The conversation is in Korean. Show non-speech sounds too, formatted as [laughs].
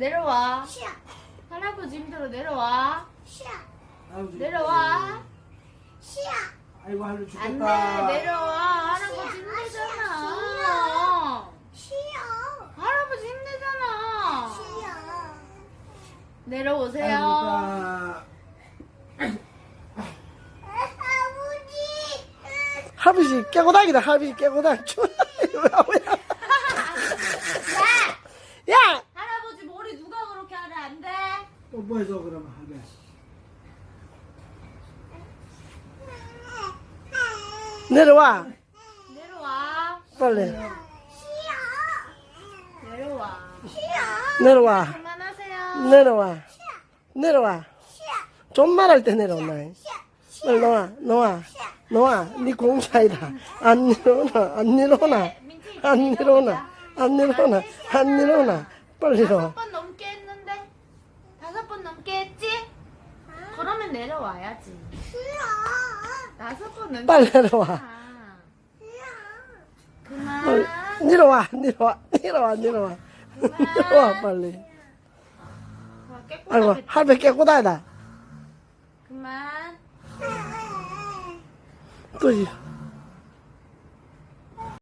내려와. 싫어. 할아버지 힘들어 내려와. 싫어. 아이고, 내려와. 싫어. 아이고 할로 안 죽겠다. 돼, 내려와. 할아버지 힘들잖아. 싫어. 할아버지 힘들잖아. 싫어. 내려오세요. 아이고. 할아버지 깨고 다니다 할아버지 깨고 다니 [laughs] 야! 할아버지 머리 누가 그렇게 하래 안 돼? 또 뭐해서 그러면. 하게. 내려와. 내려와. 빨리. 내려와. 내려와. 그만하세요. 내려와. 내려와. 좀만 할때 내려오나? 빨리 놓아 놓아 놓아. 네 공사이다. 안 내려오나? 안 내려오나? 민지 안 내려오나? 안 내려오나? 안 내려오나? 빨리 다섯 번 넘게 했지? 그러면 내려와야지. 다섯 번 넘게 빨리 내려와 했잖아. 그만. 빨리 내려와 내려와 내려와 내려와 내려와 빨리 와, 깨끗하게 아이고 할배 깨고 다니다 그만. 또지